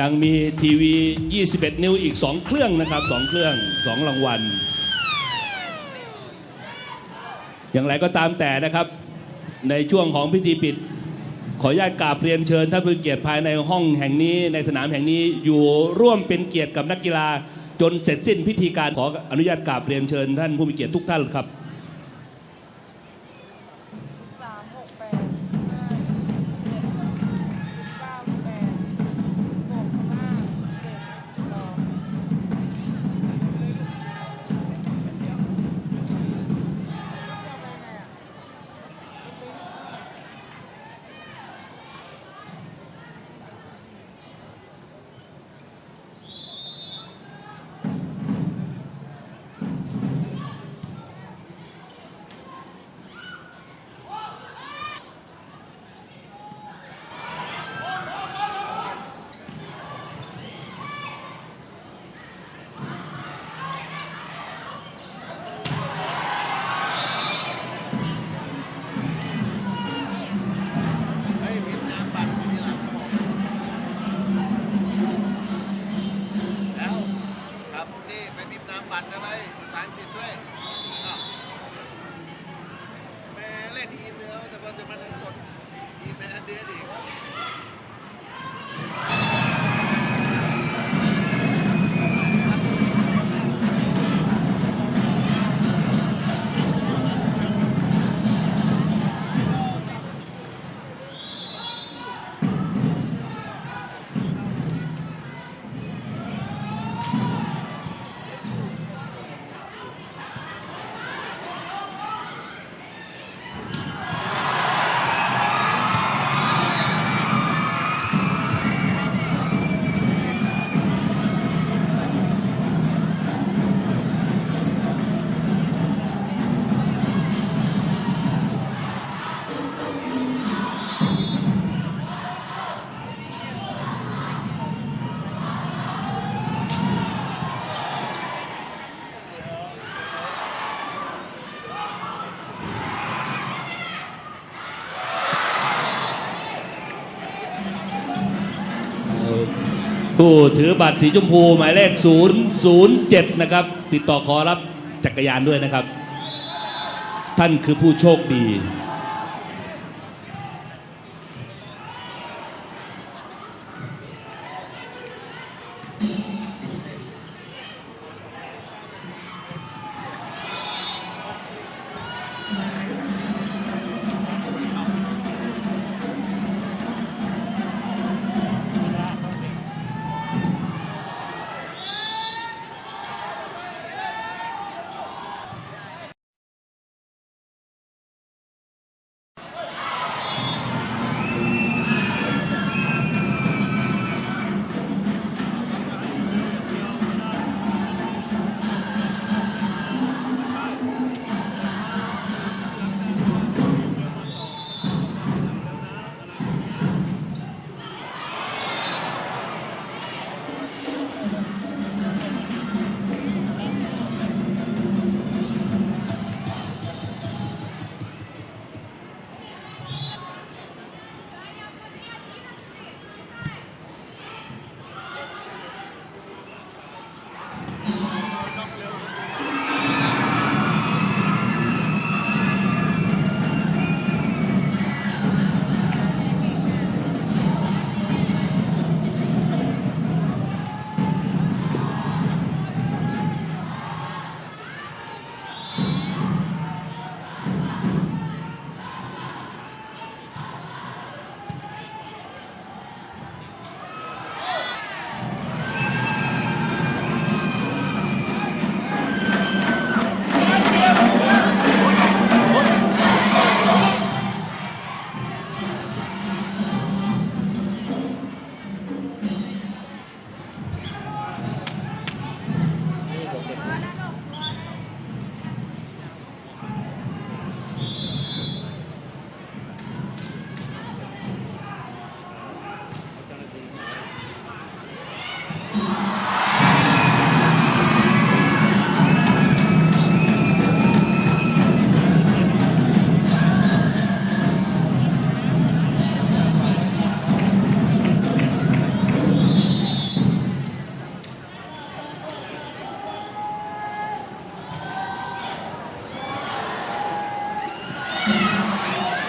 ยังมีทีวี 21 นิ้วอีก 2 เครื่องนะครับ 2 เครื่อง 2 รางวัล อย่างไรก็ตามแต่นะครับ ในช่วงของพิธีปิด ขออนุญาตกราบเรียนเชิญท่านผู้เกียรติภายในห้องแห่งนี้ในสนามแห่งนี้อยู่ร่วมเป็นเกียรติกับนักกีฬา จนเสร็จสิ้นพิธีการขออนุญาตกราบเรียนเชิญท่านผู้มีเกียรติทุกท่านครับ3 6 8 นี่ไปมีน้ำบัตรอะไรภาษาอังกฤษด้วยแม่เล่นอีเมลแต่ว่าจะมาได้กดอีเมลอันเดียดอีก ผู้ถือบัตรสีชมพูหมายเลข 007 นะครับ ติดต่อขอรับจักรยานด้วยนะครับ ท่านคือผู้โชคดี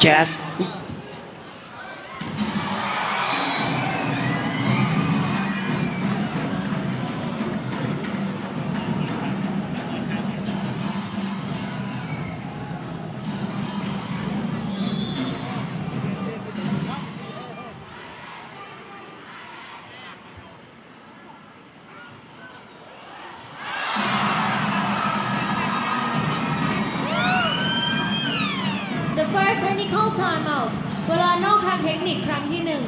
แ time out เวลานอกทางเทคนิคครั้งที่หนึ่ง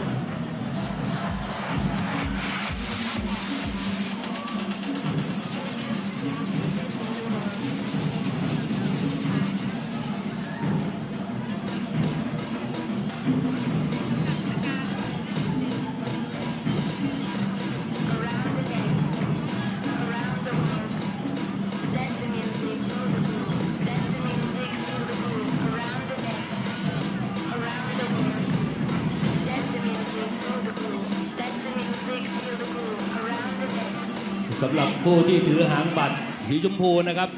ผู้ที่ถือหางบัตรสีชมพูนะครับ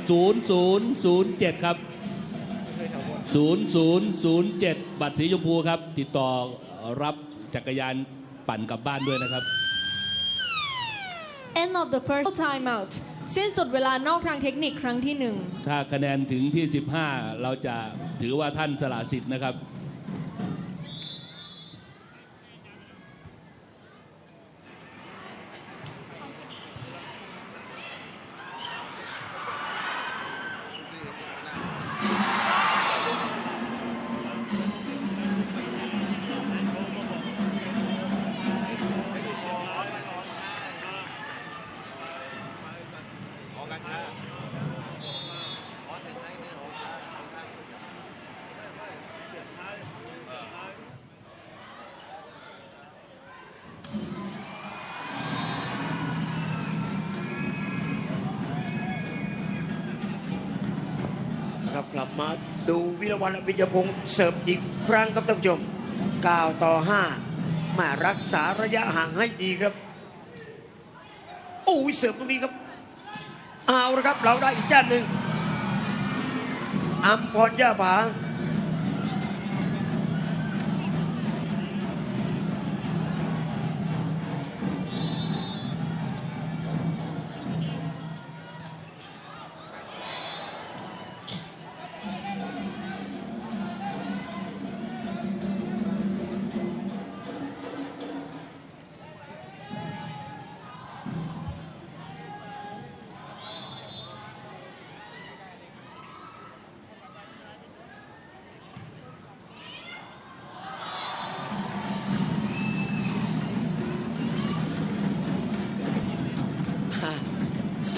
0007 ครับ 0007 บัตรสีชมพูครับ ติดต่อรับจักรยานปั่นกลับบ้านด้วยนะครับ End of the first timeout สิ้นสุดเวลานอกทางเทคนิคครั้งที่หนึ่ง ถ้าคะแนนถึงที่ 15 เราจะถือว่าท่านสละสิทธิ์นะครับ ครับกลับมาดูวิรวันอภิญญพงศ์เสิร์ฟอีกครั้งครับท่านผู้ชม9ต่อ5มารักษาระยะห่างให้ดีครับโอ้ยเสิร์ฟตรงนี้ครับเอาละครับ เราได้อีกแต้มหนึ่งอัมพรย่าผา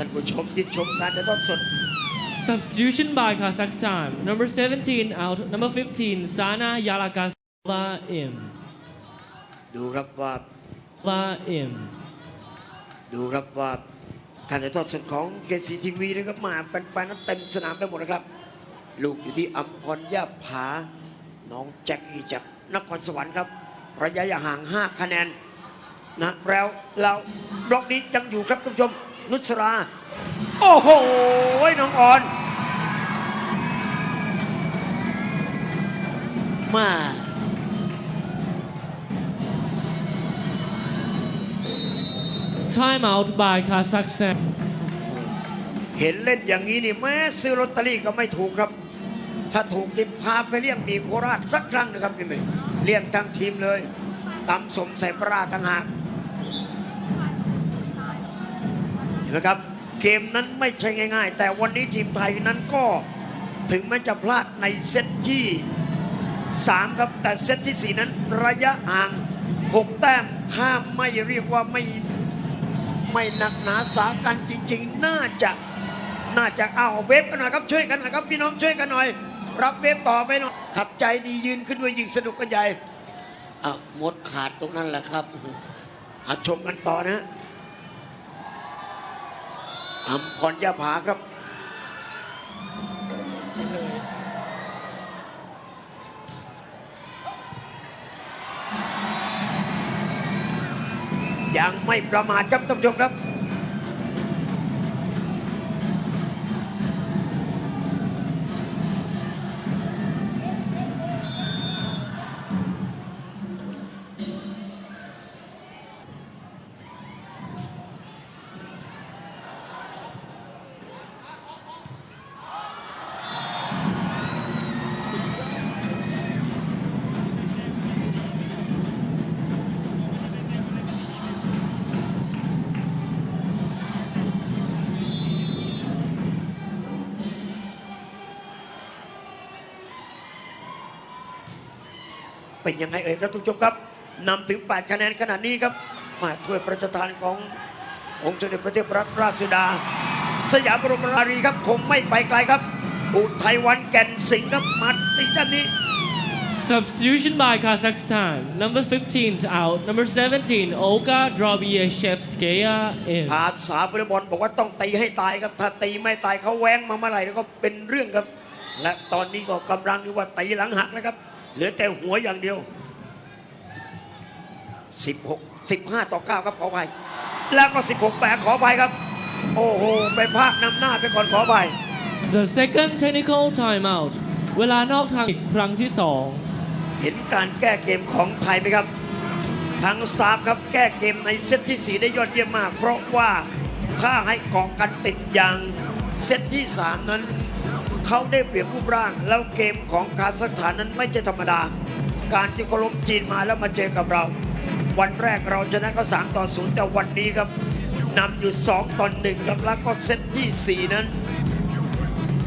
ท่านผู้ชมที่ชมการถ่ายทอดสด Substitution by Kazakhstan. Number 17 out. Number 15, Sana Yalagasova in. ดูครับว่า Va in. ดูครับว่าการถ่ายทอดสดของเกซีทีวีนะครับมาแฟนๆนั้นเต็มสนามไปหมดนะครับ ลูกอยู่ที่อัมพรย่าผา น้องแจ็คกี้จากนครสวรรค์ครับ ระยะห่าง 5 คะแนนนะแล้วเราบล็อกนี้ยังอยู่ครับท่านผู้ชม นุชรา โอ้โห น้องอ่อนมา Timeout by Kazakhstan. เห็นเล่นอย่างนี้นี่แม้ซื้อลอตเตอรี่ก็ไม่ถูกครับ ถ้าถูกจิพาไปเลี้ยงหมีโคราชสักครั้งนะครับนี่ไหมเลี้ยงทั้งทีมเลยตำสมใส่ปลาร้าทั้งหาก นไหมครับ เกมนั้นไม่ใช่ง่าย ๆ แต่วันนี้ทีมไทยนั้นก็ถึงแม้จะพลาดในเซตที่ 3 ครับ แต่เซตที่ 4 นั้นระยะห่าง 6 แต้มถ้าไม่เรียกว่าไม่ไม่หนักหนาสากันจริง ๆ น่าจะน่าจะเอาเวฟกันหน่อยครับช่วยกันหน่อยครับพี่น้องช่วยกันหน่อย รับเวฟต่อไปหน่อยขับใจดียืนขึ้นด้วยยิงสนุกกันใหญ่อะหมดขาดตรงนั้นแหละครับอาชมกันต่อนะ อัมพรยาผาครับ ยังไม่ประมาทครับท่านผู้ชมครับ เป็นยังไงเอ่ยครับทุกผู้ชมครับนำถึง 8 คะแนนขนาดนี้ครับ มาถ้วยพระราชทานขององค์สมเด็จพระเทพรัตนราชสุดา สยามบรมรารีครับคงไม่ไปไกลครับ อุทัยวันแก่นสิงห์ครับมาติดด้านนี้ Substitution by Kazakhstan. Number 15 out. Number 17, Olga Drobieshevskaya in. ภาษาบอลบอลบอกว่าต้องตีให้ตายครับ ถ้าตีไม่ตายเขาแว้งมาเมื่อไหร่แล้วก็เป็นเรื่องครับ และตอนนี้ก็กำลังนี่ว่าตีหลังหักแล้วครับ เหลือแต่หัวอย่างเดียว 16 15 ต่อ 9 ครับขออภัยแล้วก็ 16แปดขออภัยครับ โอ้โห ไปภาคนำหน้าไปก่อนขออภัย The second technical timeout. เวลานอกทางอีกครั้งที่สองเห็นการแก้เกมของไทยไหมครับทั้งสตาฟครับแก้เกมในเซตที่ 4 ได้ยอดเยี่ยมมาก เพราะว่าถ้าให้เกาะกันติดอย่างเซตที่ 3 นั้น เขาได้เปรียบรูปร่าง แล้วเกมของคาซัคสถานนั้นไม่ใช่ธรรมดา การที่เขาล้มจีนมาแล้วมาเจอกับเรา วันแรกเราชนะก็3ต่อ0แต่วันนี้ครับนำอยู่ 2 ต่อ1ครับแล้วก็เซตทีสี่ 4 นั้น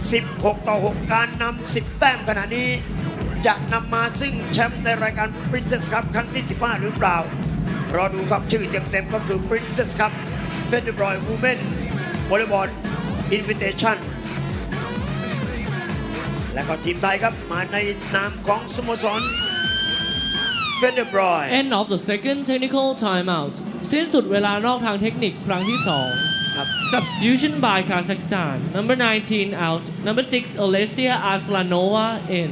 16 ต่อ 6 การนำ10 แต้มขณะนี้ จะนำมาซึ่งแชมป์ในรายการ Princess Cup ครั้งที่ 15 หรือเปล่า รอดูครับชื่อเต็มๆก็คือ Princess Cup f e d e r a l Women Volleyball Invitation และก็ทีมไทยครับมาในนามของสโมสร f e d e r a l End of the second technical timeout. สิ้นสุดเวลานอกทางเทคนิคครั้งที่สองครับ Substitution by Kazakhstan. Number 19 out. Number 6, Olesia Aslanova in.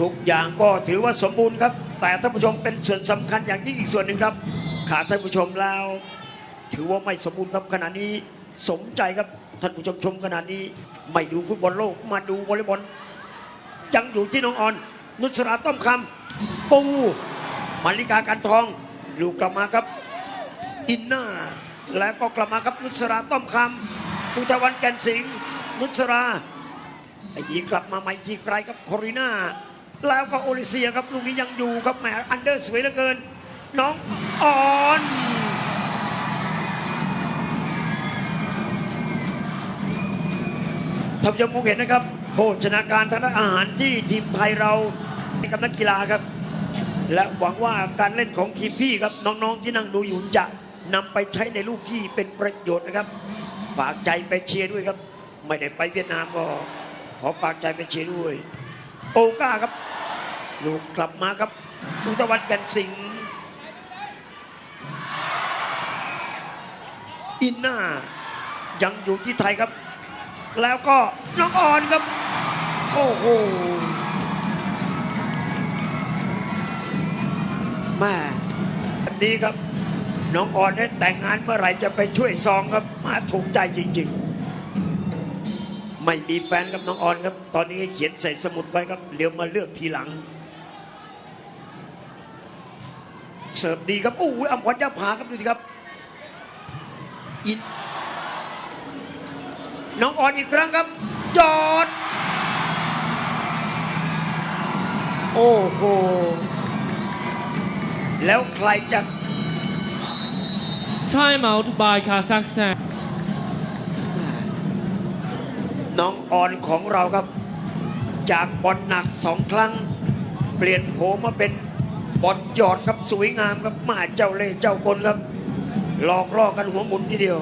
ทุกอย่างก็ถือว่าสมบูรณ์ครับ แต่ท่านผู้ชมเป็นส่วนสำคัญอย่างยิ่งอีกส่วนหนึ่งครับ ขาดท่านผู้ชมแล้ว ถือว่าไม่สมบูรณ์ครับขณะนี้สมใจครับท่านผู้ชมชมขณะนี้ ไม่ดูฟุตบอลโลกมาดูวอลเลย์บอล ยังอยู่ที่น้องออน นุชราต้อมคำปูมาริกากันทองลูกกลับมาครับ อินนาแล้วก็กลับมาครับนุชราต้อมคำปุทวันแก่นสิงห์นุชราไอ้ยีกลับมาใหม่ทีไกลครับโคริน่าแล้วก็โอลิเซียครับลูกนี้ยังอยู่ครับแหมอันเดอร์สวยเหลือเกิน น้องออนท่านผู้ชมคงเห็นนะครับ โภชนาการทางด้านอาหารที่ทีมไทยเราให้กับนักกีฬาครับ และหวังว่าการเล่นของทีมพี่ครับน้องๆที่นั่งดูอยู่จะนำไปใช้ในลูกที่เป็นประโยชน์นะครับ ฝากใจไปเชียร์ด้วยครับ ไม่ได้ไปเวียดนามก็ขอฝากใจไปเชียร์ด้วย โอก้าครับลูกกลับมาครับอุตวันกันสิงห์อินนายังอยู่ที่ไทยครับ แล้วก็น้องออนครับ โอ้โหแม่วันนี้ครับ น้องออนได้แต่งงานเมื่อไหร่จะไปช่วยซองครับ มาถูกใจจริง ๆ ไม่มีแฟนครับน้องออนครับ ตอนนี้เขียนใส่สมุดไว้ครับเดี๋ยวมาเลือกทีหลัง เสิร์ฟดีครับ โอ้ยอัมพรยาผาครับดูสิครับอินน้องออนอีกครั้งครับยอด โอ้โห แล้วใครจะ Timeout by Kazakhstan. น้องออนของเราครับ จากบอลหนักสองครั้ง เปลี่ยนโผมาเป็นบอลหยอดครับสวยงามครับมาเจ้าเล่ห์เจ้าคนครับ หลอกล่อกันหัวหมุนทีเดียว